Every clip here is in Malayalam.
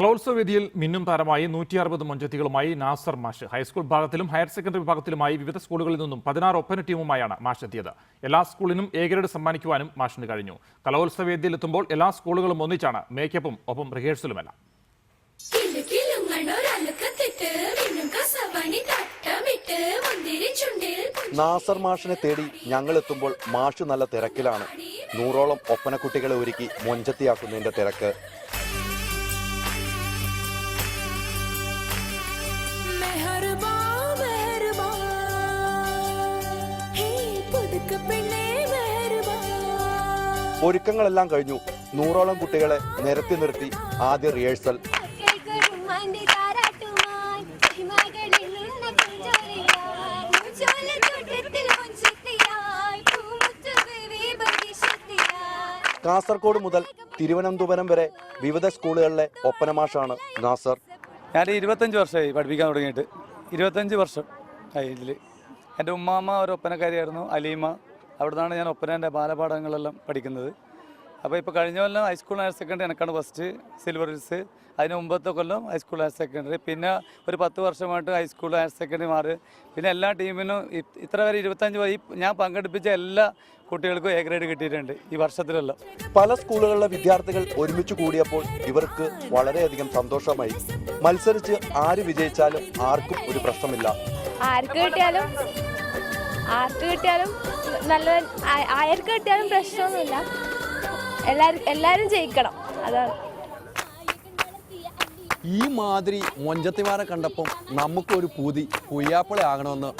കലോത്സവ വേദിയിൽ മിന്നും താരമായി നൂറ്റി അറുപത് മൊഞ്ചത്തികളുമായി നാസർ മാഷ്. ഹൈസ്കൂൾ വിഭാഗത്തിലും ഹയർ സെക്കൻഡറി വിഭാഗത്തിലുമായി വിവിധ സ്കൂളുകളിൽ നിന്നും പതിനാറ് ഒപ്പന ടീമുമായാണ് മാഷ് എത്തിയത്. എല്ലാ സ്കൂളിനും എ ഗ്രേഡ് സമ്മാനിക്കുവാനും മാഷിന് കഴിഞ്ഞു. കലോത്സവ വേദിയിൽ എത്തുമ്പോൾ എല്ലാ സ്കൂളുകളും ഒന്നിച്ചാണ് മേക്കപ്പും ഒപ്പം റിഹേഴ്സലുമെല്ലാം. കിലു കിലുങ്ങണൊരലുക്കത്തിട്ട് മിന്നും കസവണി തട്ടമിട്ട് മുന്തിരി ചുണ്ടിൽ നാസർ മാഷിനെ തേടി ഞങ്ങൾ എത്തുമ്പോൾ മാഷ് നല്ല തിരക്കിലാണ്. നൂറോളം ഒപ്പന കുട്ടികളെ ഒരുക്കി മൊഞ്ചത്തിയാക്കുന്നതിന്റെ തിരക്ക്. ഒരുക്കങ്ങളെല്ലാം കഴിഞ്ഞു. നൂറോളം കുട്ടികളെ നിരത്തി നിർത്തി ആദ്യ റിഹേഴ്സൽ കാസർഗോഡ് മുതൽ തിരുവനന്തപുരം വരെ വിവിധ സ്കൂളുകളിലെ ഒപ്പനമാഷാണ് നാസർ. ഞാൻ ഇരുപത്തഞ്ച് വർഷമായി പഠിപ്പിക്കാൻ തുടങ്ങിയിട്ട്. ഇരുപത്തഞ്ച് വർഷം ആയി ഇതിൽ എന്റെ ഉമ്മാമ്മ ഒരു ഒപ്പനക്കാരിയായിരുന്നു അലീമ. അവിടെ നിന്നാണ് ഞാൻ ഒപ്പനേന്റെ ബാലപാഠങ്ങളെല്ലാം പഠിക്കുന്നത്. അപ്പോൾ ഇപ്പോൾ കഴിഞ്ഞ കൊല്ലം ഹൈസ്കൂൾ ഹയർ സെക്കൻഡറി എനിക്കാണ് ഫസ്റ്റ് സിൽവർ ഹിൽസ് അതിന് മുമ്പത്തെ കൊല്ലം ഹൈസ്കൂൾ ഹയർ സെക്കൻഡറി പിന്നെ ഒരു പത്ത് വർഷമായിട്ട് ഹൈസ്കൂൾ ഹയർ സെക്കൻഡറി മാറി. പിന്നെ എല്ലാ ടീമിനും ഇത്ര വരെ ഇരുപത്തഞ്ച് ഈ ഞാൻ പങ്കെടുപ്പിച്ച എല്ലാ കുട്ടികൾക്കും എ ഗ്രേഡ് കിട്ടിയിട്ടുണ്ട് ഈ വർഷത്തിലെല്ലാം. പല സ്കൂളുകളിലെ വിദ്യാർത്ഥികൾ ഒരുമിച്ച് കൂടിയപ്പോൾ ഇവർക്ക് വളരെയധികം സന്തോഷമായി. മത്സരിച്ച് ആര് വിജയിച്ചാലും ആർക്കും ഒരു പ്രശ്നമില്ല. ആർക്ക് കിട്ടിയാലും ആർക്ക് കിട്ടിയാലും നല്ല ആർക്ക് കിട്ടിയാലും പ്രശ്നമൊന്നുമില്ല. എല്ലാവരും എല്ലാവരും ജയിക്കണം. അതാണ്. ഈ മാതിരി മൊഞ്ചത്തിമാരെ കണ്ടപ്പം നമുക്കൊരു പൂതി പുയ്യാപ്പിള ആകണമെന്ന്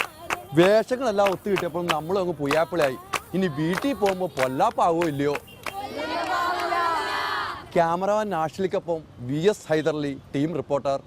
വേഷങ്ങളെല്ലാം ഒത്തു കിട്ടിയപ്പോൾ നമ്മളും അങ്ങ് പുയ്യാപ്പിളയായി. ഇനി വീട്ടിൽ പോകുമ്പോൾ പൊല്ലാപ്പാവോ ഇല്ലയോ? Cameraman നാഷിലിക്കൊപ്പം V S Haidarali team reporter.